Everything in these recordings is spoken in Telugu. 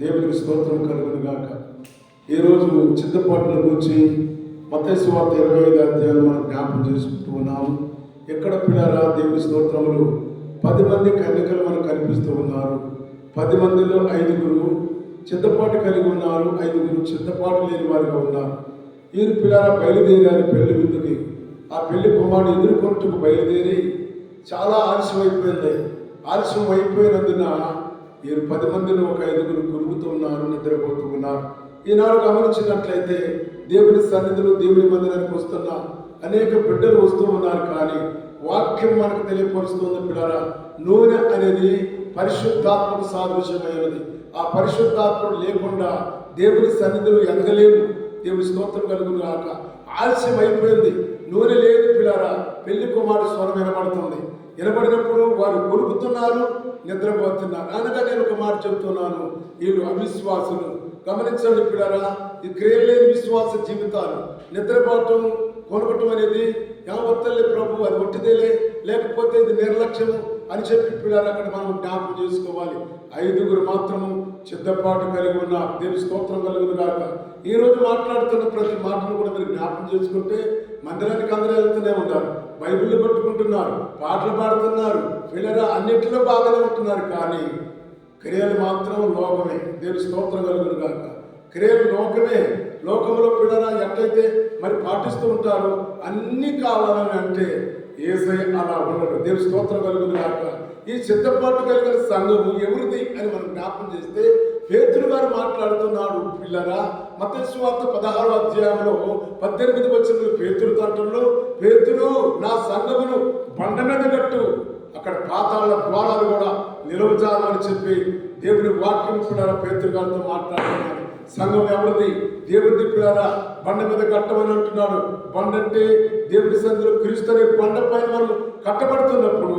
దేవునికి స్తోత్రం కలుగును గాక ఈరోజు చిత్తపాట్ల గురించి మతేసు వార్త ఇరవై ఐదు అధ్యాయులు మనం జ్ఞాపం చేసుకుంటూ ఉన్నాము. ఎక్కడ పిల్లరా దేవుని స్తోత్రములు? పది మంది కన్యకలు మనకు కనిపిస్తూ ఉన్నారు. పది మందిలో ఐదుగురు చిత్తపాటు కలిగి ఉన్నారు ఐదుగురు చిత్తపాటు లేని వారిగా ఉన్నారు. వీరు పిల్లరా బయలుదేరారు పెళ్ళి విందుకి ఆ పెళ్ళి కుమారుడు ఎదుర్కొంటుకు బయలుదేరి చాలా ఆలస్యం అయిపోయింది ఆలస్యం అయిపోయినందున వీరు పది మందిలో ఒక ఐదుగురు తిరుగుతున్నారు ఉన్నారు నిద్రపోతూ ఉన్నారు ఈనాడు గమనించినట్లయితే దేవుని సన్నిధిలో దేవుని మందిరానికి వస్తున్న అనేక బిడ్డలు వస్తూ ఉన్నారు. కానీ వాక్యం మనకు తెలియపరుస్తుంది బిడ్డారా నూనె అనేది పరిశుద్ధాత్మకు సాదృశ్యమైనది. ఆ పరిశుద్ధాత్మడు లేకుండా దేవుని సన్నిధులు ఎదగలేము. దేవుని స్తోత్రం కలుగును గాక. ఆలస్యం అయిపోయింది నూనె లేదు పిల్లరా పెళ్ళి కుమారుడు స్వరం వినబడుతుంది. వినబడినప్పుడు వారు కొనుక్కుతున్నారు నిద్రపోతున్నారు అనగా నేను ఒక మాట చెబుతున్నాను వీళ్ళు అవిశ్వాసులు. గమనించండి పిల్లరా ఈ క్రియలు లేని విశ్వాస జీవితాలు. నిద్రపోవటం కొనగటం అనేది యావత్తలే ప్రభు అది ఒట్టిదేలే. లేకపోతే ఇది నిర్లక్ష్యము అని చెప్పి పిల్లలు అక్కడ మనం జ్ఞాపకం చేసుకోవాలి. ఐదుగురు మాత్రము సిద్ధపాటు కలిగి ఉన్న దేవుని స్తోత్రం కలుగును కాక ఈ రోజు మాట్లాడుతున్న ప్రతి మాటను కూడా మీరు జ్ఞాపకం చేసుకుంటే మందిరానికి అందరూ వెళ్తూనే ఉన్నారు. బైబిల్ పట్టుకుంటున్నారు పాటలు పాడుతున్నారు పిల్లలు అన్నింటిలో బాగానే ఉంటున్నారు కానీ క్రియలు మాత్రం లోకమే. దేవుని స్తోత్రం కలుగును కాక క్రియలు లోకమే. లోకంలో పిల్లల ఎట్లయితే మరి పాటిస్తూ ఉంటారో అన్నీ కావాలని అంటే ఏసై అలా ఉండడు. దేవుని స్తోత్రం కలుగును కాక ఈ సిద్ధపాటు కలిగిన సంఘము ఎవరిది అని మనం జ్ఞాపకం చేస్తే పేతులు గారు మాట్లాడుతున్నాడు పిల్లరా మతస్వార్త పదహారు అధ్యాయంలో పద్దెనిమిది వచ్చిన పేతురు తంటంలో పేతులు నా సంఘమును బండ మీద కట్టు అక్కడ పాతాళ ద్వారాలు కూడా నిలవజాలని చెప్పి దేవుని వాక్యం కూడా పేతురు గారితో మాట్లాడుతున్నాడు. సంఘం ఎవరిది? దేవుడిది పిల్లరా బండ మీద కట్టమని అంటున్నాడు. బండ అంటే దేవుడి సందులో క్రీస్తు అనే బండ పైన మనం కట్టబడుతున్నప్పుడు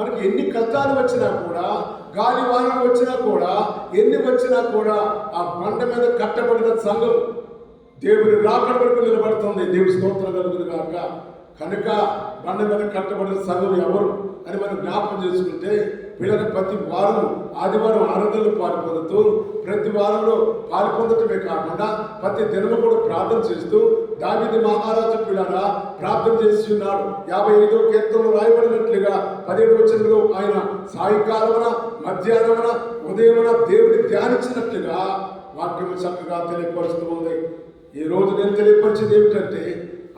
మనకి ఎన్ని కష్టాలు వచ్చినా కూడా గాలి వానలు వచ్చినా కూడా ఎన్ని వచ్చినా కూడా ఆ బండ మీద కట్టబడిన సంఘం దేవుని రాకడ వరకు నిలబడుతుంది. దేవుడి స్తోత్రం కలుగుతుంది కాక కనుక బండ మీద కట్టబడిన సంఘం ఎవరు అని మనం జ్ఞాపకం చేసుకుంటే పిల్లలు ప్రతి వారం ఆదివారం ఆరాధనలు పాల్పొందుతూ ప్రతి వారంలో పాల్పొందటమే కాకుండా ప్రతి దినము కూడా ప్రార్థన చేస్తూ దావిది మహారాజు పిల్లరా ప్రార్థన చేసి ఉన్నాడు యాభై ఐదో కీర్తనలు రాయబడినట్లుగా పదిహేడు వచనంలో ఆయన సాయంకాలమున మధ్యాహ్నమున ఉదయమున దేవుని ధ్యానించినట్లుగా వాక్యము చక్కగా తెలియపరుస్తూ ఉంది. ఈ రోజు నేను తెలియపరిచేది ఏమిటంటే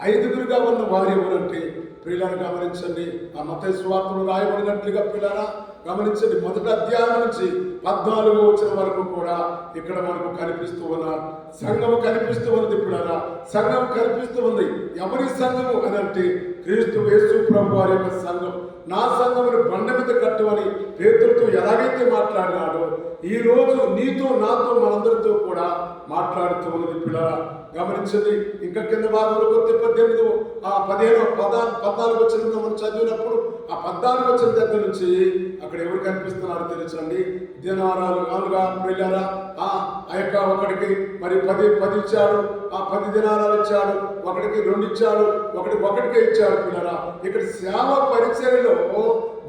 ఐదుగురుగా ఉన్న వారు ఎవరంటే పిల్లలు గమనించండి. ఆ మత స్వార్థలు రాయబడినట్లుగా పిల్లరా గమనించండి మొదటి అధ్యాయం నుంచి పద్నాలుగు వచ్చిన వరకు కూడా ఇక్కడ మనకు కనిపిస్తూ ఉన్నారు. సంఘము కనిపిస్తూ ఉంది పిల్లరా సంఘం కనిపిస్తూ ఉంది. ఎవరి సంఘము అని అంటే క్రీస్తు వేసు ప్రభు వారి యొక్క సంఘం. నా సంఘమును బండ మీద కట్టమని పేతులతో ఎలాగైతే మాట్లాడినాడో ఈ రోజు నీతో నాతో మనందరితో కూడా మాట్లాడుతూ ఉన్నది పిల్లరా. గమనించండి ఇంకా కింద భాగంలో కొద్ది పద్దెనిమిది ఆ పదిహేను పదా పద్నాలుగు వచ్చిన మనం చదివినప్పుడు ఆ పద్నాలుగు వచ్చిన దగ్గర నుంచి అక్కడ ఎవరు కనిపిస్తున్నారో తెలుసండి. దినారాలు కానుగా పిల్లరా ఆ ఆ యొక్క ఒకటికి మరి పది పది ఇచ్చాడు ఆ పది దినారాలు ఇచ్చాడు ఒకటికి రెండు ఇచ్చాడు ఒకటికి ఒకటికే ఇచ్చాడు పిల్లరా. ఇక్కడ సేవ పరిచయలో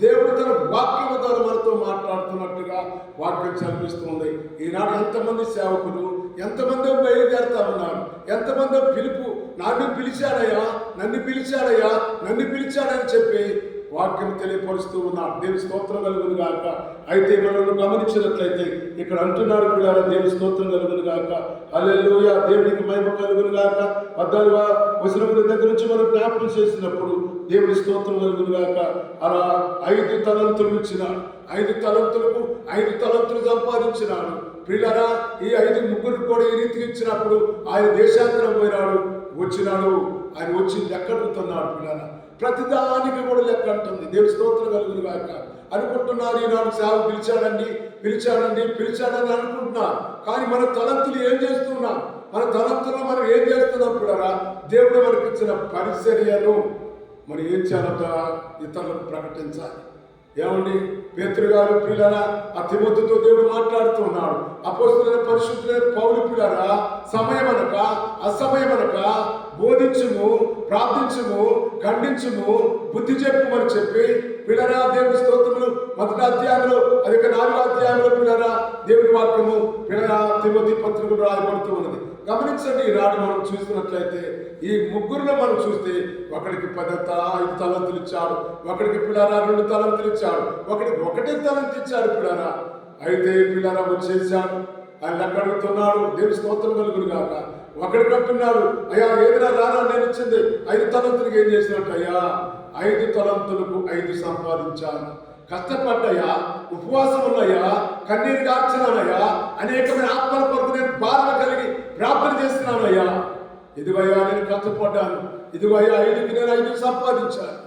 దేవుడు తన వాక్యం ద్వారా మనతో మాట్లాడుతున్నట్టుగా వాక్యం చనిపిస్తుంది ఈనాడు ఎంతమంది సేవకులు ఎంతమంది బయలుదేరుతా ఉన్నారు ఎంతమంది పిలుపు నాన్ను పిలిచాడయ్యా నన్ను పిలిచాడయ్యా నన్ను పిలిచాడని చెప్పి వాక్యం తెలియపరుస్తూ ఉన్నాడు దేవి స్తోత్రం కలుగును గాక. అయితే మనల్ని గమనించినట్లయితే ఇక్కడ అంటున్నారు కూడా దేవి స్తోత్రం కలుగును గాక. అల్లెలుయ దేవునికి మహిమ కలుగును గాక. పద్నాలుగు వచనముల దగ్గర నుంచి మనం జ్ఞాపకం చేసినప్పుడు దేవుడి స్తోత్రం కలుగును గాక. అలా ఐదు తలంతులు ఇచ్చిన ఐదు తలంతులకు ఐదు తలంతులు సంపాదించినాడు. పిల్లరా ఈ ఐదు ముగ్గురు కూడా ఈ రీతికి ఇచ్చినప్పుడు ఆయన దేశాంతరం పోయినాడు వచ్చినాడు. ఆయన వచ్చి లెక్క అడుగుతున్నాడు పిల్లరా. ప్రతిదానికి కూడా లెక్క అంటుంది. దేవుడి స్తోత్రం కలుగులు కాక అనుకుంటున్నారు ఈనాడు సేవ పిలిచాడండి పిలిచాడండి పిలిచాడని అనుకుంటున్నాను కానీ మన తలంతులు ఏం చేస్తున్నాం? మన తలంతులు మనం ఏం చేస్తున్నాం కూడా దేవుడు మనకి ఇచ్చిన పరిచర్యను మరి ఏం చేయాలట? ఇతరులకు ప్రకటించాలి. ఏమండి పేతురు గారు పిల్లరా ఆ దేవుడు మాట్లాడుతున్నాడు. అపోస్తులైన పరిశుద్ధులైన పౌరు పిల్లరా సమయం అనక అసమయం అనక బోధించుము ప్రార్థించుము ఖండించుము బుద్ధి చెప్పుమని చెప్పి పిల్లరా దేవుడి స్తోత్రములు మొదటి అధ్యాయంలో అది నాలుగో అధ్యాయంలో పిల్లరా దేవుడి వాక్యము పిల్లరా తిమ్మతి పత్రికలు రాయబడుతూ ఉన్నది. గమనించండి ఈనాడు మనం చూసినట్లయితే ఈ ముగ్గురులో మనం చూస్తే ఒకడికి పది ఐదు తలంతులు ఇచ్చాడు ఒకడికి పిల్లరా రెండు తలంతులు ఇచ్చాడు ఒకడికి ఒకటే తలంతి ఇచ్చాడు పిల్లరా. అయితే పిల్లరా వచ్చేసాడు ఆయన లెక్క అడుగుతున్నాడు దేవుని స్తోత్రం కలుగును కాక ఒకడికి అంటున్నాడు అయ్యా ఏదైనా రారా? నేను ఇచ్చింది ఐదు తలంతులకు ఏం చేసినట్టు అయ్యా? ఐదు తలంతులకు ఐదు సంపాదించాను. కష్టపడ్డయ్యా ఉపవాసం ఉన్నాయా కన్నీరు కార్చినానయ్యా అనేకమైన ఆత్మల కొరకు నేను బాధ కలిగి ప్రార్థన చేస్తున్నానయ్యా ఇదిగయ్యా నేను కష్టపడ్డాను. ఇదిగయ్యా ఐదుకి నేను ఐదు సంపాదించాను.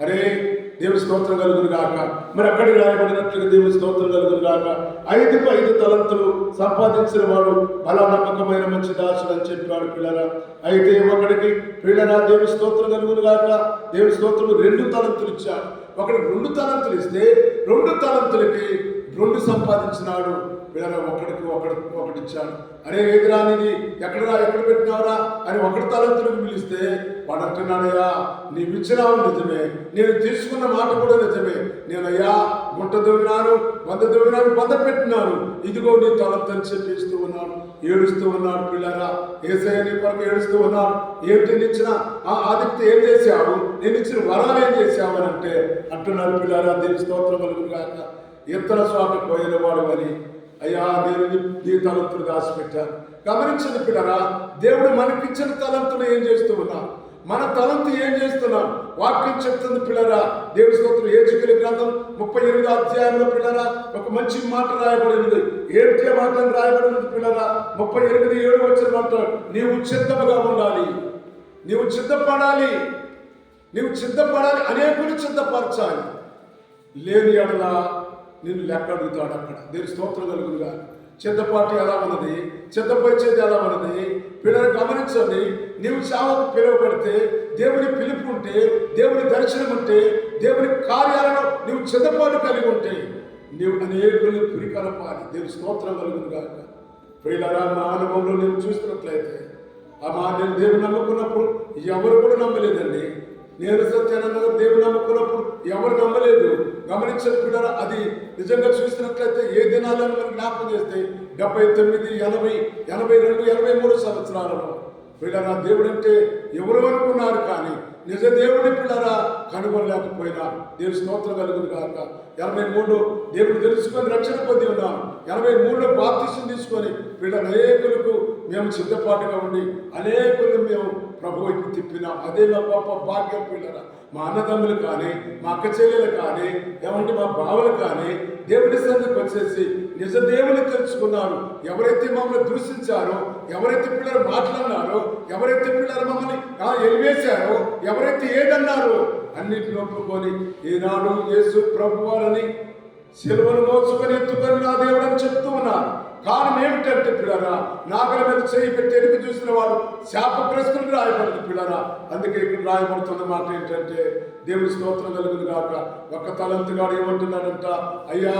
అరే దేవుని స్తోత్రం కలుగును గాక. మరి అక్కడికి రాయబడినట్లుగా దేవుని స్తోత్రం కలుగును గాక. ఐదుకు ఐదు తలంతులు సంపాదించిన వాడు బలా నమ్మకమైన మంచి దాసుడు అని చెప్పాడు పిల్లరా. అయితే ఒకడికి పిల్లరా దేవుని స్తోత్రం కలుగును గాక. దేవుని స్తోత్రం రెండు తలంతులు ఇచ్చాడు. ఒకడికి రెండు తలంతులు ఇస్తే రెండు తలంతులకి రెండు సంపాదించినాడు. వీళ్ళ ఒకడికి ఒకటి ఒకటి ఇచ్చాడు అరే ఎదురా నీది? ఎక్కడరా? ఎక్కడ పెట్టినావురా? అని ఒకటి తలంతులకు పిలిస్తే వాడు అంటున్నాడయ్యా నీవు ఇచ్చినావు నిజమే. నేను తీసుకున్న మాట కూడా నిజమే. నేను అయ్యా గుంట దొంగినాను వంద దొంగినాను వంద పెట్టినాను. ఇదిగో నీ తలంతని చెప్పిస్తూ ఉన్నాడు ఏడుస్తూ ఉన్నాడు పిల్లరా. ఏసయ్య నీ కొరకు ఏడుస్తూ ఉన్నాడు ఏమిటి నేను ఇచ్చిన ఆ ఆదిత్య ఏం చేశావు? నేను ఇచ్చిన వరాలు ఏం చేశావు? అని అంటే అంటున్నాడు పిల్లరా దేని స్తోత్రం కలుగును గాక. ఇతర స్వామి పోయిన వాడు అని అయ్యా నేను నీ- తలంపులు తలంతులు దాచిపెట్టాను గమనించండి పిల్లరా దేవుడు మనకిచ్చిన తలంతులు ఏం చేస్తూ ఉన్నాం మన తలంతు ఏం చేస్తున్నాం? వాక్యం చెప్తుంది పిల్లరా దేవుడి స్తోత్రం ఏచుకల గ్రంథం ముప్పై ఎనిమిది అధ్యాయంలో పిల్లరా ఒక మంచి మాట రాయబడింది ఏడ్చే మాట రాయబడింది పిల్లరా? ముప్పై ఎనిమిది ఏడు వచ్చిన మాట నీవు చిత్తముగా ఉండాలి. నీవు చిత్తపడాలి నీవు చిత్తపడాలి అనేకులు సిద్ధపరచాలి లేని అడలా నిన్ను లెక్క అక్కడ. దేని స్తోత్రం కలుగునుగా. చిత్తపాటి ఎలా ఉన్నది? చిత్తపరిచేది ఎలా ఉన్నది? పిల్లలు గమనించండి నీవు సేవకు పిలువబడితే దేవుని పిలుపు ఉంటే దేవుని దర్శనం ఉంటే దేవుని కార్యాలను నీవు చిత్తపాటు కలిగి ఉంటే నీవు అనేకులను పురికలపాలి. దేవుని స్తోత్రం కలుగును కాక ప్రియులరా మా అనుభవంలో నేను చూసినట్లయితే ఆ మా నేను దేవుని నమ్ముకున్నప్పుడు ఎవరు కూడా నమ్మలేదండి. నేను సత్యానంద దేవుని నమ్ముకున్నప్పుడు ఎవరు నమ్మలేదు. గమనించిన అది నిజంగా చూసినట్లయితే ఏ దినాలను మనం జ్ఞాపకం చేస్తే డెబ్బై తొమ్మిది ఎనభై ఎనభై రెండు ఎనభై మూడు సంవత్సరాలలో. పిల్లరా దేవుడు అంటే ఎవరు అనుకున్నారు కానీ నిజ దేవుని పిల్లరా కనుగొనలేకపోయినా దేవుని స్తోత్రం కలుగును కాక ఎనభై మూడు దేవుడు తెలుసుకొని రక్షణ పొంది ఉన్నాం. ఎనభై మూడులో బాప్తిసం తీసుకొని పిల్లలు అనేకులకు మేము సిద్ధపాటుగా ఉండి అనేకులు మేము ప్రభు వైపు తిప్పిన అదే మా గొప్ప భాగ్యం పిల్లరా. మా అన్నదమ్ములు కానీ మా అక్క చెల్లెలు కానీ ఏమంటే మా బావలు కానీ దేవుడి సన్నిధికి వచ్చేసి నిజ దేవుని తెలుసుకున్నారు. ఎవరైతే మమ్మల్ని దూషించారో ఎవరైతే పిల్లలు మాట్లాడినారో ఎవరైతే పిల్లలు మమ్మల్ని ఎలివేశారో ఎవరైతే ఏదన్నారో అన్నిటిని ఒప్పుకొని ఈనాడు యేసు ప్రభు వారని సిలువను మోసుకొని ఎత్తుకొని నా దేవుడు అని చెప్తూ ఉన్నారు కారణం ఏమిటంటే పిల్లరా నాగల మీద చేయి పెట్టి ఎదుగు చూసిన వాడు శాపగ్రస్తులు రాయబడదు పిల్లరా. అందుకే ఇక్కడ రాయబడుతున్న మాట ఏంటంటే దేవుని స్తోత్రం కలుగును గాక. ఒక్క తలంతగాడు ఏమంటున్నాడంట అయ్యా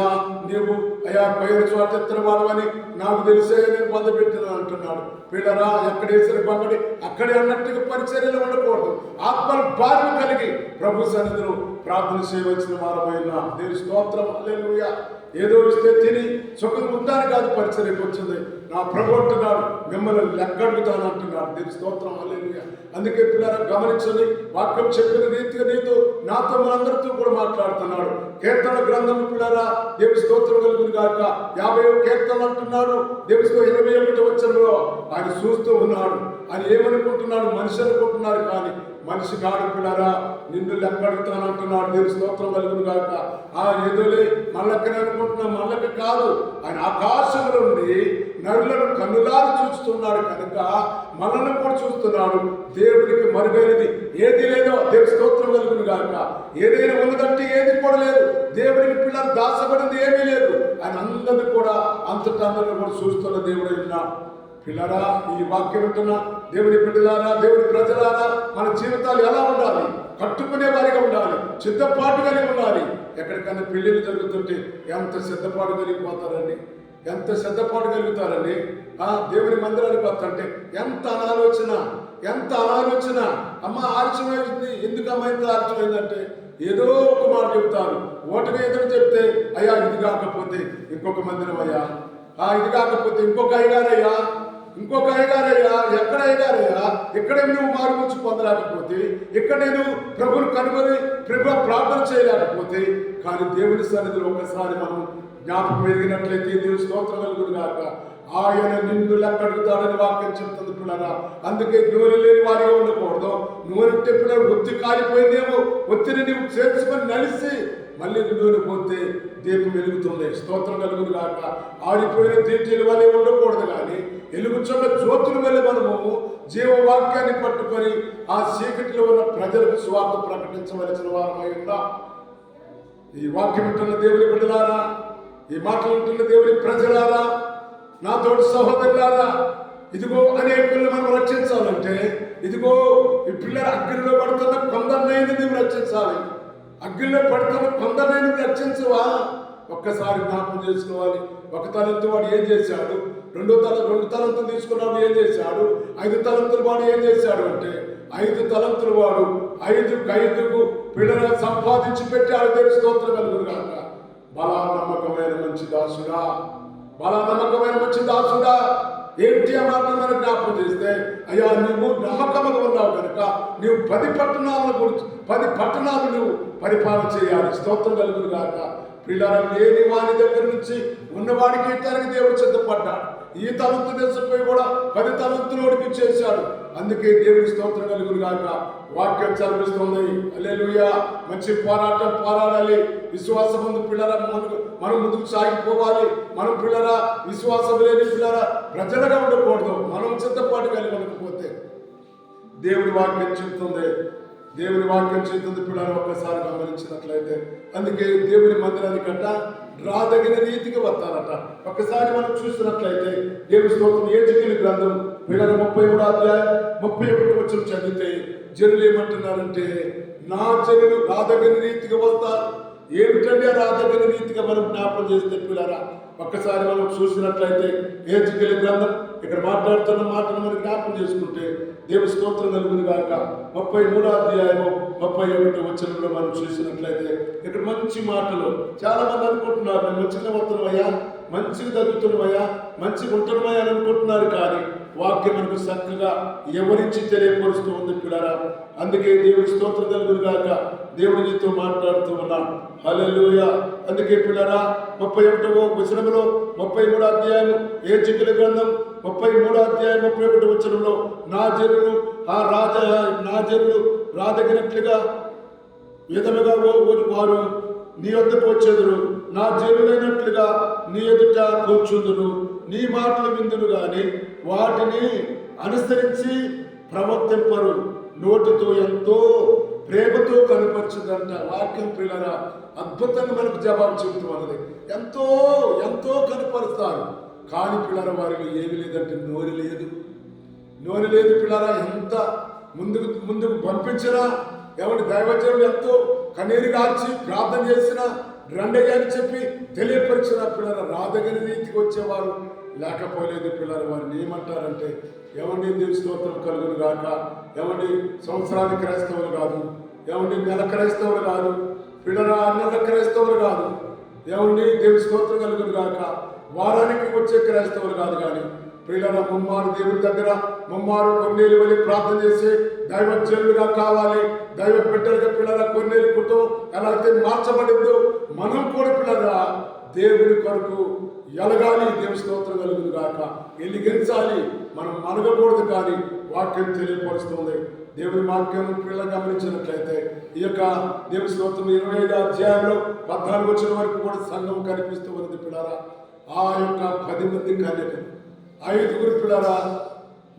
నీవు అయ్యా పైరు చోట వాడవని నాకు తెలిసే నేను పొందబెట్టిన అంటున్నాడు. పిల్లరా ఎక్కడేసిన పంపడి అక్కడే అన్నట్టుగా పరిచర్యలు ఉండకూడదు. ఆత్మల బాధ కలిగి ప్రభు సన్నిధిలో ప్రార్థన చేయవలసిన వారమైన దేవుని స్తోత్రం. లేనుయా ఏదో ఇస్తే తిని సుఖం ఉందని కాదు పరిచర్యకు వచ్చింది. నా ప్రభు అంటున్నాడు మిమ్మల్ని లెక్కడుగుతాను అంటున్నాడు. దీని స్తోత్రం హల్లెలూయా. అందుకే పిల్లల గమనించండి వాక్యం చెప్పిన రీతిగా నీతో నాతో మనందరితో కూడా మాట్లాడుతున్నాడు. కీర్తన గ్రంథం పిల్లరా దేవి స్తోత్రం కలుగును కాక యాభై కీర్తన అంటున్నాడు దేవి స్తోత్రం. ఇరవై ఒకటి వచ్చంలో ఆయన చూస్తూ ఉన్నాడు. ఆయన ఏమనుకుంటున్నాడు? మనిషి అనుకుంటున్నారు కానీ మనిషి కాడు పిల్లరా నిన్ను లెక్కడుతాను అంటున్నాడు దేవి స్తోత్రం కలుగును కాక ఆ ఏదోలే మళ్ళక్కనే అనుకుంటున్నా మళ్ళకి కాదు ఆయన ఆకాశంలో ఉండి నరులను కన్నులారు చూస్తున్నాడు కనుక మనల్ని కూడా చూస్తున్నాడు. దేవుడికి మరుగైనది ఏది లేదో దేవుడి స్తోత్రం కలుగును కాక ఏదైనా ఉన్నదంటే ఏది కూడా లేదు. దేవుడికి పిల్లలు దాసపడింది ఏమీ లేదు. ఆయన అందరిని కూడా అంతటా అందరిని కూడా చూస్తున్న దేవుడు ఉన్నాడు. పిల్లరా ఈ వాక్యం వింటున్న దేవుని బిడ్డలారా దేవుని ప్రజలారా మన జీవితాలు ఎలా ఉండాలి? కట్టుకునే వారిగా ఉండాలి సిద్ధపాటుగానే ఉండాలి. ఎక్కడికైనా పెళ్ళిళ్ళు జరుగుతుంటే ఎంత సిద్ధపాటు కలిగిపోతారండి? ఎంత సిద్ధపాటు కలుగుతారండి? ఆ దేవుని మందిరానికి వస్తుంటే ఎంత అనాలోచన ఎంత అనాలోచన. అమ్మ ఆలస్యమైంది. ఎందుకు అమ్మ ఆలస్యమైందంటే ఏదో ఒక మాట చెప్తారు. ఓటమి ఎదురు చెప్తే అయ్యా ఇది కాకపోతే ఇంకొక మందిరం అయ్యా. ఆ ఇది కాకపోతే ఇంకొక అయ్యారయ్యా ఇంకొక అయ్యగారయ్యా ఎక్కడ అయ్యగారయ్యా ఇక్కడే నువ్వు మారుమూర్చి పొందలేకపోతే ఎక్కడ నేను ప్రభుని కనుగొని ప్రభు ప్రార్థన చేయలేకపోతే కానీ దేవుని సన్నిధిలో ఒకసారి మనం జ్ఞాపకం ఎదిగినట్లయితే దేవుని స్తోత్రం కలుగును గాక. ఆయన నిన్ను లెక్కడుగుతాడని వాక్యం చెప్తుంది పిల్లరా. అందుకే నూనె లేని వారిగా ఉండకూడదు. నూనె పిల్లలు ఒత్తి కాలిపోయిందేమో ఒత్తిని నువ్వు చేర్చుకొని నలిసి మళ్ళీ నూనె పోతే దీపం వెలుగుతుంది. స్తోత్రం కలుగును కాక ఆడిపోయిన దీర్ఘలు వలె ఉండకూడదు కానీ వెలుగుచున్న జ్యోతులు వెళ్ళి మనము జీవవాక్యాన్ని పట్టుకొని ఆ చీకటిలో ఉన్న ప్రజలకు స్వార్థ ప్రకటించవలసిన వారమై ఉన్నాం. ఈ వాక్యం వింటున్న దేవుని బిడ్డలారా ఈ మాటలు వింటున్న దేవుని ప్రజలారా నా సహోదరులారా ఇదిగో అనేకులను మనం రక్షించాలంటే ఇదిగో ఈ పిల్లల అగ్నిలో పడుతున్న కొందరినైంది నువ్వు రక్షించాలి. అగ్గిలో పడతాను కొందరైన రక్షించవా? ఒక్కసారి జ్ఞాపకం చేసుకోవాలి. ఒక తలంతు వాడు ఏం చేశాడు? రెండో తల రెండు తలంతులు తీసుకున్నాడు ఏం చేశాడు? ఐదు తలంతులు వాడు ఏం చేశాడు అంటే ఐదు తలంతులు వాడు ఐదు ఐదుకు పిల్లల సంపాదించి పెట్టాడు. దేవుని స్తోత్రం కలుగురుగాక బలా నమ్మకమైన మంచి దాసుడా. బలా నమ్మకమైన మంచి దాసుడా. ఏంటి ఆ మనం జ్ఞాపకం చేస్తే? అయ్యా నువ్వు నమ్మకముగా ఉన్నావు కనుక నువ్వు పది పట్టణాలను గురించి పది పట్టణాలు నువ్వు పరిపాలన చేయాలి. స్తోత్రం కలుగురు కాక పిల్లలు లేని వారి దగ్గర నుంచి ఉన్నవాడికి ఇతనికి దేవుడు సిద్ధపడ్డాడు? ఈ తలంతు తెలిసిపోయి కూడా పది తలంతులోడికి చేశాడు అందుకే దేవుడి స్తోత్రం కలుగురు గాక వాక్యం చదివిస్తుంది. అల్లెలుయ మంచి పోరాటం పోరాడాలి. విశ్వాసం ముందు పిల్లల ముందుకు మనం ముందుకు సాగిపోవాలి. మనం పిల్లల విశ్వాసం లేని పిల్లల ప్రజలుగా ఉండకూడదు. మనం చిత్తపాటు కలిగి ఉండకపోతే దేవుడి వాక్యం చెప్తుంది. దేవుని వాక్యం చెప్తుంది పిల్లలు ఒక్కసారి గమనించినట్లయితే. అందుకే దేవుని మందిరాన్ని కట్ట రాదగిన రీతికి వస్తారట. ఒక్కసారి మనం చూసినట్లయితే దేవుని స్తోత్రం ఏ గ్రంథం? పిల్లలు ముప్పై మూడు అధ్యాయం ముప్పై ఒకటి వచ్చిన చదివితే జనులు ఏమంటున్నారంటే నా జనులు రాదగిన రీతిగా వస్తారు ఏమిటంటే రాదగిన రీతిగా మనం జ్ఞాపకం చేస్తే పిల్లరా? ఒక్కసారి మనం చూసినట్లయితే ఏజికలి గ్రంథం ఇక్కడ మాట్లాడుతున్న మాటను మనం జ్ఞాపకం చేసుకుంటే దేవు స్తోత్రం నలుగురు గాక. ముప్పై మూడో అధ్యాయము ముప్పై ఒకటి వచ్చినప్పుడు మనం చూసినట్లయితే ఇక్కడ మంచి మాటలు చాలా మంది అనుకుంటున్నారు మేము చిన్న వస్తున్నామయ్యా మంచిగా తగ్గుతున్నామయ్యా మంచిగా ఉంటున్నామయ్యా అని అనుకుంటున్నారు కానీ వాక్యం మనకు చక్కగా ఎవరించి తెలియపరుస్తూ ఉంది పిల్లరా? అందుకే దేవుడి స్తోత్ర కలుగును గాక. దేవుడి నీతో మాట్లాడుతూ ఉన్నాడు. హల్లెలూయ. అందుకే పిల్లరా ముప్పై ఒకటవ వచనంలో ముప్పై మూడో అధ్యాయం ఏ చిక్కుల గ్రంథం? ముప్పై మూడో అధ్యాయం ముప్పై ఒకటి వచనంలో నా జనులు ఆ రాజ నా జనులు రాదగినట్లుగా విధముగా వారు నీ వద్దకు వచ్చేదురు. నా జనులైనట్లుగా నీ ఎదుట కూర్చుందురు. నీ మాటలు విందురు కానీ వాటిని అనుసరించి ప్రవర్తింపరు. నోటితో ఎంతో ప్రేమతో కనపరచుదంట వాక్యం పిల్లరా అద్భుతంగా మనకు జవాబు చెబుతూ ఉన్నది. ఎంతో ఎంతో కనపరుస్తారు. కాని పిల్లల వారిలో ఏమి లేదంటే నోరు లేదు. నోరు లేదు పిల్లరా ఎంత ముందుకు ముందుకు పంపించినా ఎవరి దైవజనులు ఎంతో కన్నీరు కాల్చి ప్రార్థన చేసినా రండయ్య అని చెప్పి తెలియపరిచిన పిల్లల రాదగిన రీతికి వచ్చేవారు. లేకపోలేదు పిల్లలు వారిని ఏమంటారంటే ఎవరిని దేవుని స్తోత్రం కలుగును గాక? ఎవరిని సంవత్సరానికి క్రైస్తవులు కాదు? ఎవరిని నెల క్రైస్తవులు కాదు? పిల్లల నెల క్రైస్తవులు కాదు? ఎవరిని దేవుని స్తోత్రం కలుగును గాక? వారానికి వచ్చే క్రైస్తవులు కాదు కానీ పిల్లల ముమ్మారు దేవుని దగ్గర ముమ్మారు కొన్నేళ్ళు వెళ్ళి ప్రార్థన చేసి దైవజనులుగా కావాలి. దైవ బిడ్డలుగా పిల్లల కొన్నేళ్ళు కుటుంబం ఎలా అయితే మార్చబడిందో మనం కూడా పిల్లల దేవుని కొరకు ఎలగాలి దేవుని స్తోత్రం కలుగును గాక. ఎలిగించాలి మనం అనగకూడదు కానీ వాక్యం తెలియపరుస్తుంది. దేవుని వాక్యం పిల్లలు గమనించినట్లయితే ఈ యొక్క దేవుని స్తోత్రం ఇరవై ఐదు అధ్యాయంలో పద్నాలుగు వచ్చిన వరకు కూడా సంఘం కనిపిస్తూ ఉంది పిల్లరా. ఆ యొక్క పది మంది కన్యకలు. ఐదుగురు పిల్లరా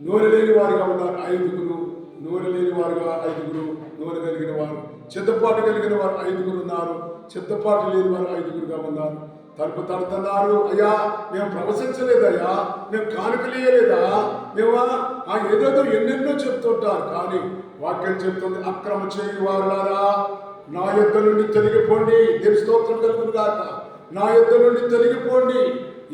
నూనె లేని వారిగా ఉన్నారు. ఐదుగురు నూనె లేని వారుగా ఐదుగురు నూనె కలిగిన వారు. చిత్తపాటు కలిగిన వారు ఐదుగురు ఉన్నారు. చిత్తపాటు లేని వారు ఐదుగురుగా ఉన్నారు. తలుపు తడుతున్నారు అయ్యా మేము ప్రవశించలేదయ్యా మేము కానుకలేయలేదా మేమా ఆ ఏదేదో ఎన్నెన్నో చెప్తుంటారు కానీ వాక్యం చెప్తుంది అక్రమ చేయువారులారా నా యుద్ధ నుండి తొలగిపోండి దేని స్తోత్రం కలుగును నా యుద్ధ నుండి తొలగిపోండి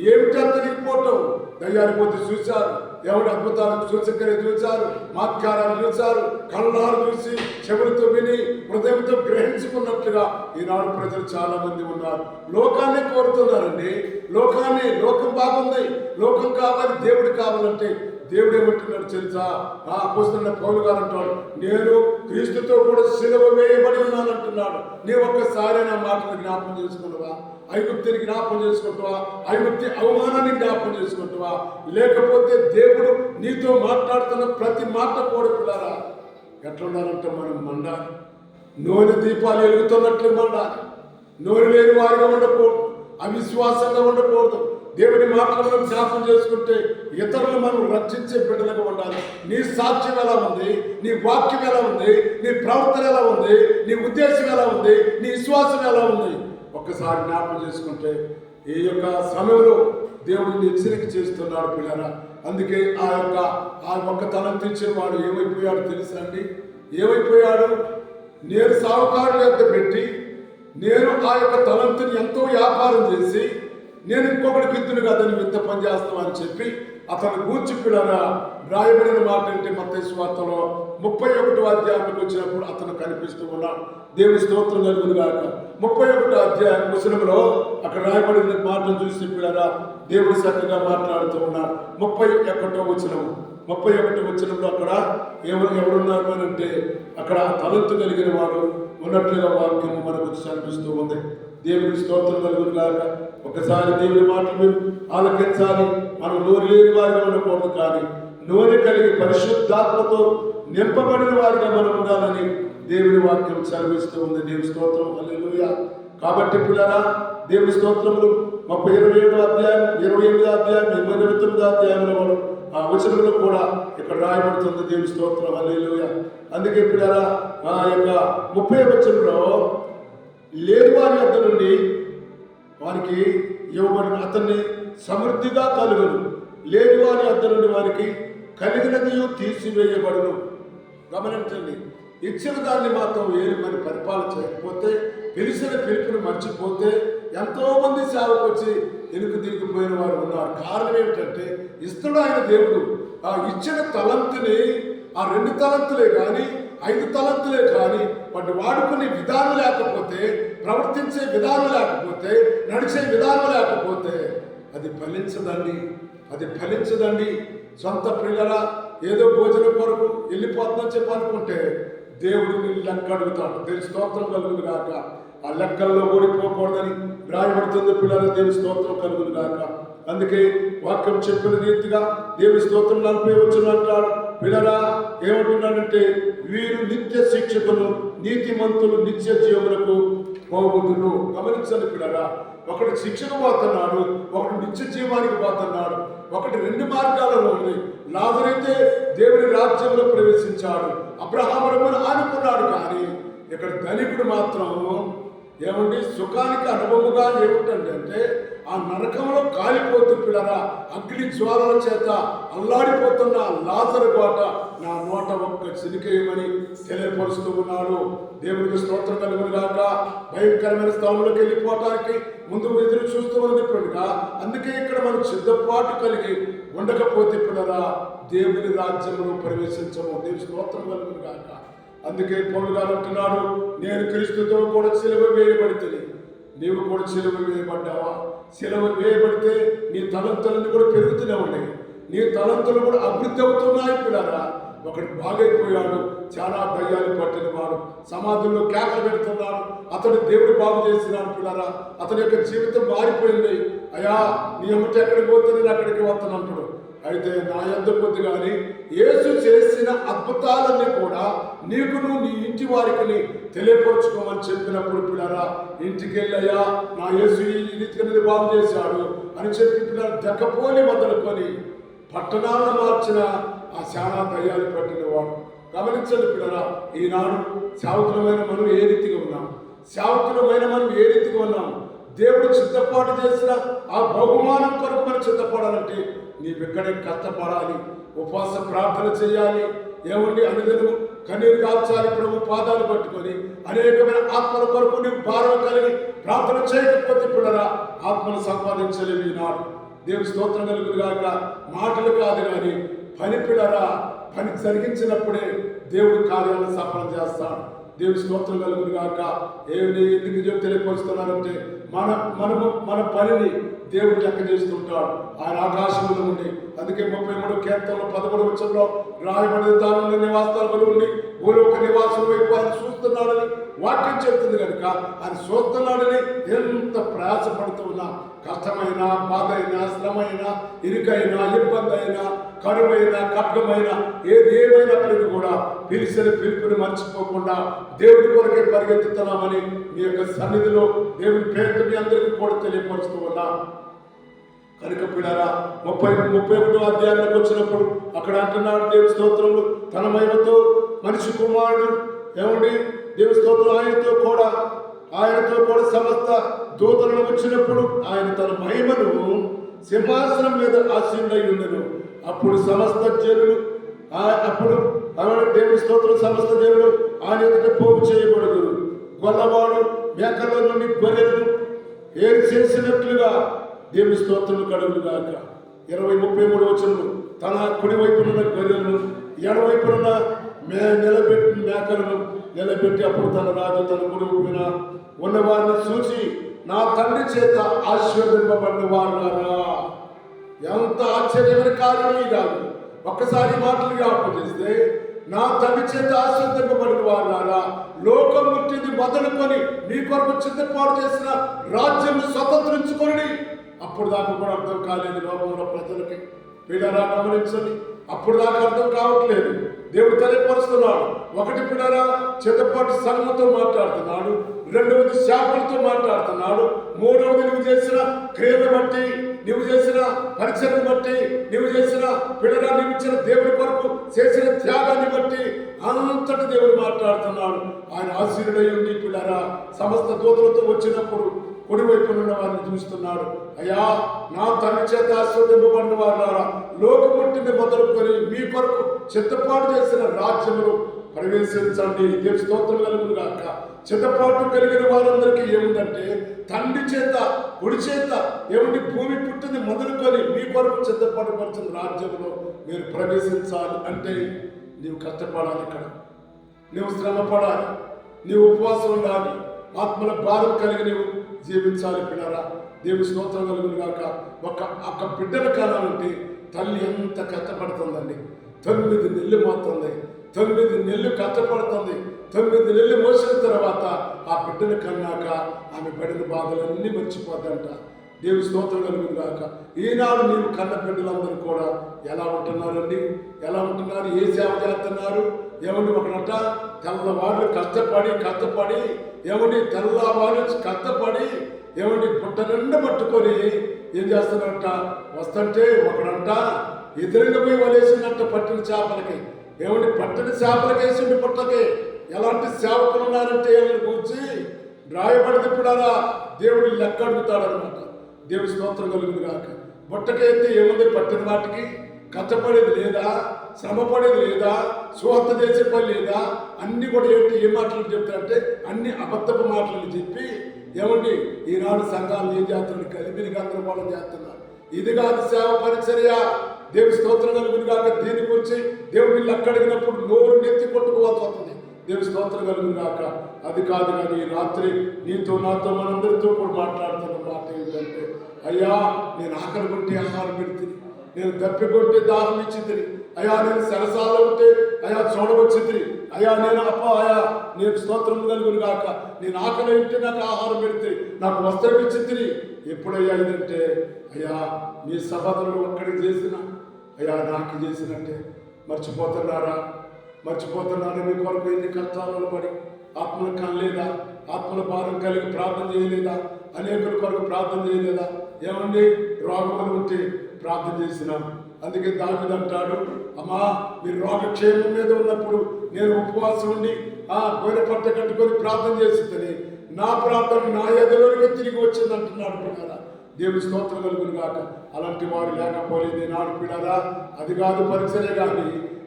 ఏమిటా తొలగిపోవటం? దయ్యాన్ని పోతే చూశారు. ఎవరి అద్భుతాలు సూచకరి చూచారు మాత్కారాలు చూచారు కళ్ళాలు చూసి చెవులతో విని హృదయంతో గ్రహించుకున్నట్లుగా ఈనాడు ప్రజలు చాలా మంది ఉన్నారు. లోకాన్ని కోరుతున్నారండి. లోకాన్ని లోకం బాగుంది. లోకం కావాలి దేవుడు కావాలంటే దేవుడు ఏమంటున్నాడు తెలుసా? ఆ అపోస్తున్న పౌలు గారు అంటాడు నేను క్రీస్తుతో కూడా సిలువ వేయబడి ఉన్నాను అంటున్నాడు. నీ ఒక్కసారి నా మాటలు జ్ఞాపకం చేసుకున్నావా? ఐగుప్తిని జ్ఞాపకం చేసుకుంటావా ఐగుప్తి అవమానాన్ని జ్ఞాపకం చేసుకుంటావా లేకపోతే దేవుడు నీతో మాట్లాడుతున్న ప్రతి మాట కూడా పిల్లరా? ఎట్లా ఉండాలంటే మనం మండాలి. నూనె దీపాలు వెలుగుతున్నట్లు మండాలి. నూనె లేని వారిగా ఉండకూడదు. అవిశ్వాసంగా ఉండకూడదు. దేవుని మాటలను జ్ఞాపం చేసుకుంటే ఇతరులు మనం రక్షించే బిడ్డలుగా ఉండాలి. నీ సాక్ష్యం ఎలా ఉంది? నీ వాక్యం ఎలా ఉంది? నీ ప్రవర్తన ఎలా ఉంది? నీ ఉద్దేశం ఎలా ఉంది? నీ విశ్వాసం ఎలా ఉంది? ఒక్కసారి జ్ఞాపకం చేసుకుంటే ఈ యొక్క సమయంలో దేవుడిని హెచ్చరిక చేస్తున్నాడు పిల్లరా. అందుకే ఆ యొక్క ఆ ఒక్క తలం తెచ్చేవాడు ఏమైపోయాడు తెలుసా అండి? ఏమైపోయాడు? నేను సావుకారుల యొక్క పెట్టి నేను ఆ యొక్క తలంతుని ఎంతో వ్యాపారం చేసి నేను ఇంకొకటి ఇద్దును కదని వింత పని చేస్తామని చెప్పి అతను గూర్చి పిల్లరా రాయబడిన మాట అంటే మత వార్తలో ముప్పై ఒకటో అధ్యాయంలోకి వచ్చినప్పుడు అతను కనిపిస్తూ ఉన్నాడు. దేవుని స్తోత్రం కలుగును గాక. ముప్పై ఒకటో అధ్యాయం ముస్లింలో అక్కడ రాయబడిన మాటను చూసి పిల్లరా దేవుడు చక్కగా మాట్లాడుతూ ఉన్నాడు. ముప్పై ఒకటో వచ్చినము ముప్పై ఒకటి వచ్చినప్పుడు అక్కడ ఎవరు ఎవరున్నారు అని అంటే అక్కడ తలంతు కలిగిన వాడు ఉన్నట్లుగా వాక్యము మనకు కనిపిస్తూ ఉంది. దేవుని స్తోత్రం కలుగును కాక ఒకసారి దేవుని మాటలు ఆలకించాలి. మనం నోరు లేని వారిగా ఉండకూడదు కానీ నూనె కలిగి పరిశుద్ధాత్మతో నింపబడిన వారిగా మనం ఉండాలని దేవుని వాక్యం సెలవిస్తూ ఉంది. దేవుని స్తోత్రం. అల్లెలుయ కాబట్టి పిల్లరా దేవుని స్తోత్రములు ముప్పై ఇరవై ఏడో అధ్యాయం ఇరవై ఎనిమిదో అధ్యాయం ఇరవై ఇరవై తొమ్మిదో అధ్యాయంలో మనం ఆ వచనంలో కూడా ఇక్కడ రాయబడుతుంది దేవుని స్తోత్రం. అల్లెలుయ అందుకే పిల్లరా ఆ యొక్క ముప్పై వచనంలో లేని వారి వద్ద నుండి వారికి ఇవ్వబడిన అతన్ని సమృద్ధిగా కలుగును. లేని వారి వద్ద నుండి వారికి కలిగినది తీసివేయబడును. గమనించండి ఇచ్చిన దాన్ని మాత్రం ఏరి మరి పరిపాలన చేయకపోతే పిలిచిన పిలుపుని మర్చిపోతే ఎంతో మంది సేవకు వచ్చి వెనుక దిగిపోయిన వారు ఉన్నారు. కారణం ఏమిటంటే ఇస్తుడు ఆయన దేవుడు ఆ ఇచ్చిన తలంతుని ఆ రెండు తలంతులే కానీ ఐదు తలంతులే కానీ వాటిని వాడుకునే విధానం లేకపోతే ప్రవర్తించే విధానం లేకపోతే నడిచే విధానం లేకపోతే అది ఫలించదండి. అది ఫలించదండి. సొంత పిల్లల ఏదో భోజనం కొరకు వెళ్ళిపోతుందని చెప్పి అనుకుంటే దేవుడు నిన్ను లెక్క అడుగుతాడు. దేని స్తోత్రం కలుగును గాక. ఆ లెక్కల్లో ఓడిపోకూడదని రాయబడుతుంది పిల్లల దేవుని స్తోత్రం కలుగును గాక. అందుకే వాక్యం చెప్పిన రీతిగా దేవుని స్తోత్రం నలభై వచ్చిన అంటాడు. పిల్లరా ఏమంటున్నాడంటే వీరు నిత్య శిక్షకులు నీతిమంతులు నిత్య జీవులకు పోగుతులు గమనించాలి పిల్లరా ఒకటి శిక్షకు పోతున్నాడు ఒకటి నిత్య జీవానికి పోతున్నాడు ఒకటి రెండు మార్గాలలో ఉంది. లాజరైతే దేవుని రాజ్యంలో ప్రవేశించాడు అబ్రహామును ఆనుకున్నాడు కానీ ఇక్కడ ధనికుడు మాత్రం ఏమండి? సుఖానికి అనుభవంగా ఏమిటంటే ఆ నరకంలో కాలిపోతూ పిల్లరా అగ్ని జ్వాలల చేత అల్లాడిపోతున్న లాజరు కోట నా నోట ఒక్క చినికేయమని తెలియపరుస్తూ ఉన్నాడు. దేవునికి స్తోత్రం కలుగునుగాక భయంకరమైన స్థానంలోకి వెళ్ళిపోవటానికి ముందు ఎదురు చూస్తూ ఉన్నట్టుగా అందుకే ఇక్కడ మనం సిద్ధపాటు కలిగి ఉండకపోతే పిల్లరా దేవుని రాజ్యంలో ప్రవేశించము. దేవుని స్తోత్రం కలుగునుగాక అందుకే పౌరుగారు అంటున్నాడు నేను క్రీస్తుతో కూడా సిలువ వేయబడితే నీవు కూడా సిలువ వేయబడ్డావా? సెలవు వేయబడితే నీ తలంతలన్నీ కూడా పెరుగుతూనే ఉన్నాయి నీ తలంతలు కూడా అభివృద్ధి అవుతున్నాయి పిల్లరా. ఒకడు బాగైపోయాడు చాలా దయ్యాలు పట్టిన వాడు సమాధుల్లో కేకలు పెడుతున్నాడు అతడు దేవుడు బాగు చేసినాడు పిల్లరా. అతని యొక్క జీవితం మారిపోయింది. అయ్యా నీ ఎమ్మటి ఎక్కడికి పోతే నేను అక్కడికి వస్తానంటాడు అయితే నా ఎంత కొద్ది కానీ యేసు చేసిన అద్భుతాలన్నీ కూడా నీకును నీ ఇంటి వారికి తెలియపరచుకోమని చెప్పినప్పుడు పిల్లరా ఇంటికి వెళ్ళయ్యా నా యేసు ఈ రీతికి బాగు చేశాడు అని చెప్పి పిల్లలు దెక్కపోని మొదలుకొని పట్టణాలను మార్చిన ఆ చాలా దయ్యాలు పట్టిన వాడు గమనించండి పిల్లరా ఈనాడు శావకులమైన మనం ఏ రీతిగా ఉన్నాం? శావకులమైన మనం ఏ రీతిగా ఉన్నాం? దేవుడు చిత్తపాటు చేసిన ఆ బహుమానం కొరకు కావాలంటే నీవెక్కడే కష్టపడాలి. ఉపవాస ప్రార్థన చేయాలి. ఏమండి అనుదినము కన్నీరు కాల్చాలి. ప్రభు పాదాలు పట్టుకొని అనేకమైన ఆత్మల కొరకు నీవు భారం కలిగి ప్రార్థన చేయకపోతే కూడా ఆత్మను సంపాదించలేవు ఈనాడు. దేవుని స్తోత్రం కలుగును కాక మాటలు కాదు కానీ పని పిల్లరా పని జరిగించినప్పుడే దేవుడు కార్యాలను సఫలం చేస్తాడు. దేవుని స్తోత్రం కలుగును కాక ఏమి ఎందుకు తెలియపరుస్తున్నారంటే మన మనము మన పనిని దేవుడు లెక్క చేస్తుంటాడు. ఆయన ఆకాశంలో ఉండి. అందుకే ముప్పై మూడు కేంద్రంలో పదమూడు వచ్చంలో రాయబడి తాను నివాసాలు ఉండి భూలోక నివాసం వైపు ఆయన చూస్తున్నాడని వాక్యం చెప్తుంది కనుక ఆయన చూస్తున్నాడని ఎంత ప్రయాసపడుతూ ఉన్నా. కష్టమైన బాధ అయినా శ్రమైన ఇరుకైనా ఇబ్బంది అయినా కరువైన ఖడ్గమైన ఏది ఏమైనప్పటికీ కూడా పిలిచిన పిలుపుని మర్చిపోకుండా దేవుడి కొరకే పరిగెత్తుతున్నామని మీ యొక్క సన్నిధిలో దేవుడి పేరుతో మీ అందరికీ కూడా తెలియపరుస్తూ ఉన్నా. కనుక పిల్లరా ముప్పై ముప్పై ఒకటో అధ్యాయంలోకి వచ్చినప్పుడు అక్కడ అంటున్నాడు దేవి స్తోత్రములు. తన మహిమతో మనిషి కుమారుడు ఏమండి? దేవి స్తోత్రం ఆయనతో కూడా ఆయనతో కూడా సమస్త దూతలను వచ్చినప్పుడు ఆయన తన మహిమను సింహాసనం మీద ఆశీనుడై ఉండను. అప్పుడు సమస్త జనులు అప్పుడు దేవుని స్తోత్రం సమస్త జనులు ఆయన ఎదుట పోగు చేయబడదు గొల్లవాడు మేకల నుండి గొర్రెలను ఏరు చేసినట్లుగా దేవుని స్తోత్రం కడుగులు గాక. ఇరవై ముప్పై మూడు వచనము తన కుడి వైపునున్న గొర్రెలను ఎడవైపునున్న మే నిలబెట్టి మేకలను నిలబెట్టి అప్పుడు తన రాజు తన కుడి వైపున ఉన్న వారిని చూసి నా తండ్రి చేత ఆశీర్వదింపబడిన వారు ఎంత ఆశ్చర్యమైన కార్యమే కాదు ఒక్కసారి మాటలు జ్ఞాపకం చేస్తే నా తల్లి చేత ఆశ్రదింపబడిన వారినారా లోకం ముట్టింది మొదలుకొని నీ కొరకు చిత్తపాటు చేసిన రాజ్యం స్వతంత్రించుకొని అప్పుడు దాకా కూడా అర్థం కాలేదు లోకంలో ప్రజలకి. పిల్లరా గమనించండి. అప్పుడు దాకా అర్థం కావట్లేదు. దేవుడు తెలియపరుస్తున్నాడు. ఒకటి పిల్లరా చిత్తపాటు సంఘంతో మాట్లాడుతున్నాడు. రెండవది శాపలతో మాట్లాడుతున్నాడు. మూడవది నువ్వు చేసిన క్రియను బట్టి నీవు చేసిన పరీక్షను బట్టి నీవు చేసిన పిల్లగాన్ని ఇచ్చిన దేవుడి కొరకు చేసిన త్యాగాన్ని బట్టి అంతటి దేవుడు మాట్లాడుతున్నాడు. ఆయన ఆశీర్డై ఉండి పిల్లరా సమస్త దూతలతో వచ్చినప్పుడు కుడివైపు ఉన్న వారిని చూస్తున్నాడు. అయ్యా నా తండ్రి చేత ఆశీర్వదింపబడిన వారు లోకముట్టిని మొదలుకొని మీ కొరకు చిత్తపాటు చేసిన రాజ్యములు ప్రవేశించండి. దేవుని స్తోత్రం కలుగును గాక. చిత్తపాటు కలిగిన వారందరికీ ఏముందంటే తండ్రి చేత కుడి చేత ఏమిటి భూమి పుట్టింది మొదలుకొని మీ కొరకు చిత్తపాటు పరిచిన రాజ్యంలో మీరు ప్రవేశించాలి అంటే నీవు కష్టపడాలి ఇక్కడ. నీవు శ్రమ పడాలి నీవు ఉపవాసం ఉండాలి. ఆత్మల బాధ కలిగి నీవు జీవించాలి పిల్లరా. దేవుని స్తోత్రం కలుగును గాక. ఒక ఒక బిడ్డల కాలాలంటే తల్లి ఎంత కష్టపడుతుందండి. తొమ్మిది నెల్లు మోస్తుంది తొమ్మిది నెలలు కష్టపడుతుంది. తొమ్మిది నెలలు మోసిన తర్వాత ఆ బిడ్డను కన్నాక ఆమె పడిన బాధలన్నీ మర్చిపోద్దంట. దేవుని స్తోత్రం కలుగును ఈనాడు నీవు కన్న బిడ్డలందరూ కూడా ఎలా ఉంటున్నారండి? ఎలా ఉంటున్నారు? ఏ సేవ చేస్తున్నారు? ఏమండి ఒకనట? తెల్లవాళ్ళు కష్టపడి కష్టపడి ఏమండి తెల్లవాళ్ళు కష్టపడి ఏమండి పుట్ట నిండా పట్టుకొని ఏం చేస్తున్నారంట? వస్తుంటే ఒకడంట ఎదురుగా పోయి వలేసినట్ట పట్టిన చేపలకి. ఏమండి పట్టని చేపలు వేసిండి పుట్టకి ఎలాంటి సేవకులు ఉన్నారంటే వీళ్ళని కూర్చి రాయబడి ఇప్పుడారా దేవుడు లెక్క అడుగుతాడనమాట. దేవుడి స్తోత్రం కలుగును కాక బుట్టకైతే ఏముంది? పట్టిన వాటికి కష్టపడేది లేదా? శ్రమ పడేది లేదా? సువార్త చేసే పని లేదా? అన్ని కూడా ఏంటి? ఏ మాటలు చెప్తారంటే అన్ని అబద్ధపు మాటలు చెప్పి ఏమండి? ఈనాడు సంఘాలు ఏం చేస్తున్నారు కలిపి గందరగోళం చేస్తున్నారు. ఇది కాదు సేవ పరిచర్య. దేవుడి స్తోత్రం కలుగును కాక దీని గురించి దేవుడు వీళ్ళు అక్కడిగినప్పుడు నోరు నెత్తి కొట్టుకోవాల్సి వస్తుంది. దేవుడి స్తోత్రం కలుగును కాక అది కాదు కానీ రాత్రి నీతో నాతో మనందరితో కూడా మాట్లాడుతున్న మాట ఏంటంటే అయ్యా నేను ఆకలి కొట్టి ఆహారం పెడుతుంది నేను దప్పి కొట్టి దాహం ఇచ్చింది అయ్యా నేను సరసాలో ఉంటే అయ్యా చూడవచ్చింది అయ్యా నేను అప్ప అయ్యా నేను స్తోత్రం కలుగును కాక నేను ఆకలి ఉంటే నాకు ఆహారం పెడితే నాకు వస్త్రం ఇచ్చింది ఎప్పుడయ్యా ఇదంటే అయ్యా మీ సహోదరులు ఒక్కడికి చేసిన అయ్యా నాకు చేసినట్టే. మర్చిపోతున్నారా? మర్చిపోతున్నారా మీ కొరకు ఎన్ని కష్టాలను పడి ఆత్మలు కనలేదా? ఆత్మల భారం కలిగి ప్రార్థన చేయలేదా? అనేకుల కొరకు ప్రార్థన చేయలేదా? ఏమండి? రోగములు ఉంటే ప్రార్థన చేసినాం. అందుకే దావిది అంటాడు అమ్మా మీరు రోగక్షేమం మీద ఉన్నప్పుడు నేను ఉపవాసం ఉండి ఆ గొర్రె పట్ట కట్టుకొని ప్రార్థన చేసిందని నా ప్రార్థన నా ఎదలోనికి తిరిగి వచ్చింది అంటున్నాడు పిల్లరా స్తోత్రం కలుగును కాక అలాంటి వారు లేకపోలేదు. నాడు పిల్లరా అది కాదు పరిచయ కానీ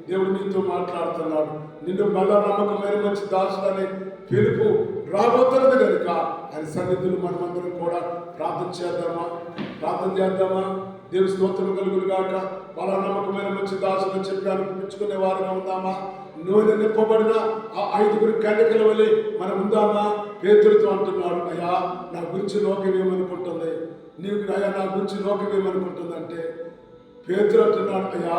దేవుడు నీతో మాట్లాడుతున్నాడు. నిన్ను మళ్ళా నమ్మకమైన మంచి దాసుడని పిలుపు రాబోతున్నది కనుక ఆయన సన్నిధులు మనమందరం కూడా ప్రార్థన చేద్దామా? ప్రార్థన చేద్దామా? దేవు స్తోత్రం కలుగును గాక. వాళ్ళ నమ్మకమైన మంచి దాసులు చెప్పి అనిపించుకునే వారుగా ఉందామా? నూనె నింపబడిన ఆ ఐదుగురు కన్యకల వలె మనం ఉందామా? పేతులతో అంటున్నాడు అయ్యా నా గురించి లోకం ఏమనుకుంటుంది? నీకు అయ్యా నా గురించి లోకం ఏమనుకుంటుందంటే పేతులు అంటున్నాడు అయ్యా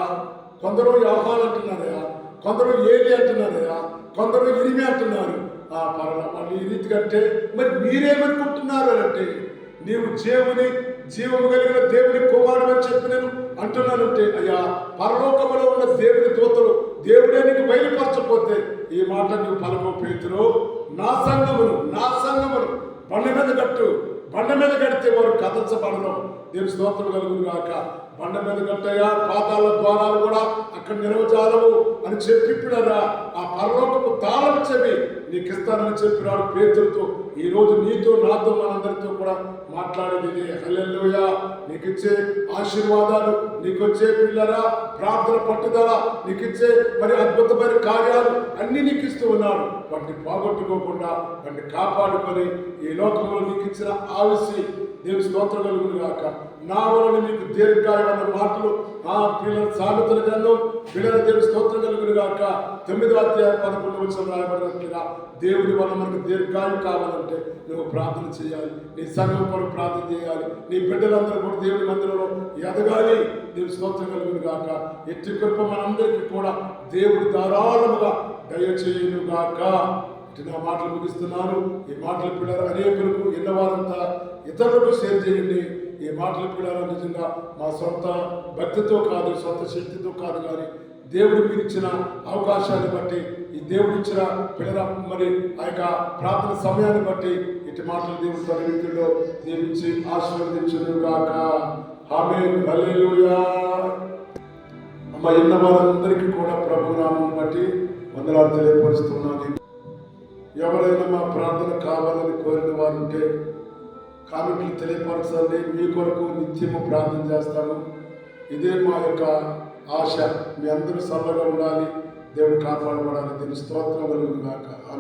కొందరు వ్యవహారం అంటున్నారయ్యా కొందరు ఏలి అంటున్నారయ్యా కొందరు ఇరిమి అంటున్నారు. ఆ పర్వ ఈ రీతి కంటే మరి మీరేమనుకుంటున్నారు అని అంటే నీవు జీవుని జీవము కలిగిన దేవుని కుమారుడు అని చెప్పి నేను అంటున్నానంటే అయ్యా పరలోకములో ఉన్న దేవుని దూతలు దేవుడే నీకు బయలుపరచకపోతే ఈ మాట నీవు పలకో పేతురు. నా సంగమును నా సంగమును బండి మీద కట్టు. బండ మీద కడితే వారు కథించబడరు దేవుని స్తోత్రం కలుగును కాక బండ మీద కట్టయ్యా పాతాల ద్వారాలు కూడా అక్కడ నిలవచాలవు అని చెప్పిప్పుడరా ఆ పరలోకపు తాళం చెవి నీకు ఇస్తానని చెప్పినాడు పేతులతో ఈ రోజు నీతో నాతో మనందరితో కూడా మాట్లాడేది ఇదే. నీకు ఇచ్చే ఆశీర్వాదాలు నీకు వచ్చే పిల్లరా ప్రార్థన పట్టుదల నీకు ఇచ్చే మరి అద్భుతమైన కార్యాలు అన్ని నీకు ఇస్తూ ఉన్నాడు. వాటిని పోగొట్టుకోకుండా వాటిని కాపాడుకొని ఈ లోకంలో నీకు ఇచ్చిన ఆవిసి దేవుని స్తోత్ర కలుగును గాక. నా వలన మీకు దీర్ఘాయమైన మాటలు ఆ పిల్లల సామెతల గ్రంథం పిల్లల దేవుని స్తోత్ర కలుగును గాక. తొమ్మిదో అధ్యాయం పదకొండు వచ్చిన రాయబడినట్లుగా దేవుని వల్ల మనకు దీర్ఘాయం కావాలంటే నువ్వు ప్రార్థన చేయాలి. నీ సంఘం కొరకు ప్రార్థన చేయాలి. నీ బిడ్డలందరూ కూడా దేవుని మందిరంలో ఎదగాలి. దేవుని స్తోత్రం కలుగును గాక. ఎట్టి కృప మనందరికీ కూడా దేవుడు ధారాళముగా దయచేయును గాక. నా మాటలు ముగిస్తున్నాను. ఈ మాటలు పిల్లలు అనేకులకు ఎన్నవారంతా ఇతరులకు షేర్ చేయండి. ఈ మాటలు పిల్లలు నిజంగా మా సొంత భక్తితో కాదు సొంత శక్తితో కాదు కానీ దేవుడు మీరు ఇచ్చిన అవకాశాన్ని బట్టి ఈ దేవుడు ఇచ్చిన పిల్లల మరి ఆ యొక్క ప్రార్థన సమయాన్ని బట్టి ఇటు మాటలు దేవుడు తన వ్యక్తుల్లో దీవించి ఆశీర్వదించును గాక ఆమె అమ్మ ఎన్న వారందరికీ కూడా ప్రభు నామం బట్టి వందలాలు తెలియపరుస్తున్నాను. ఎవరైనా మా ప్రార్థన కావాలని కోరిన వారు ఉంటే కామెంట్లు తెలియపరచండి. మీ కొరకు నిత్యము ప్రార్థన చేస్తాను ఇదే మా యొక్క ఆశ. మీ అందరూ సరళగా ఉండాలి. దేవుడు కాపాడబడాలి. దీని స్తోత్రం కలుగును